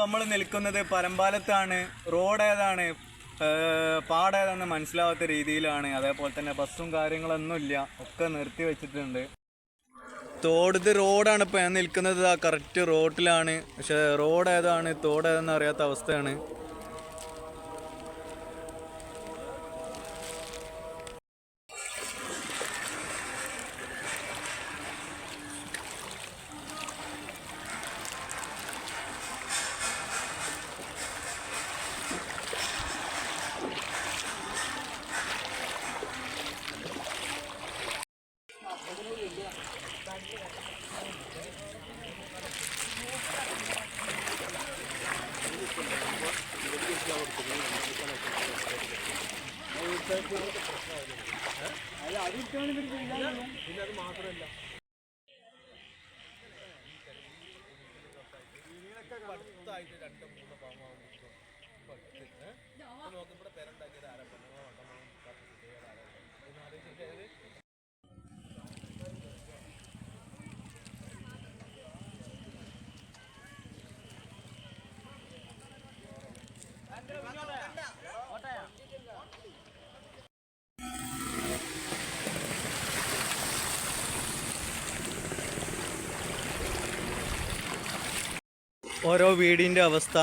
ഇപ്പൊ നമ്മൾ നിൽക്കുന്നത് പരമ്പാലത്താണ്. റോഡ് ഏതാണ്? പാടേതാണ് മനസ്സിലാവാത്ത രീതിയിലാണ്. അതേപോലെ തന്നെ ബസ്സും കാര്യങ്ങളൊന്നുമില്ല ഒക്കെ നിർത്തി വെച്ചിട്ടുണ്ട്. തോടത് റോഡാണ് ഇപ്പോൾ ഞാൻ നിൽക്കുന്നത്. ആ കറക്റ്റ് റോഡിലാണ് പക്ഷേ റോഡ് ഏതാണ്? തോട് ഏതാണെന്ന് അറിയാത്ത അവസ്ഥയാണ്. പിന്നെ അത് മാത്രമല്ല അടുത്തായിട്ട് രണ്ട് മൂന്ന് പാമ്പാവും പത്ത് ഓരോ വീടിന്റെ അവസ്ഥ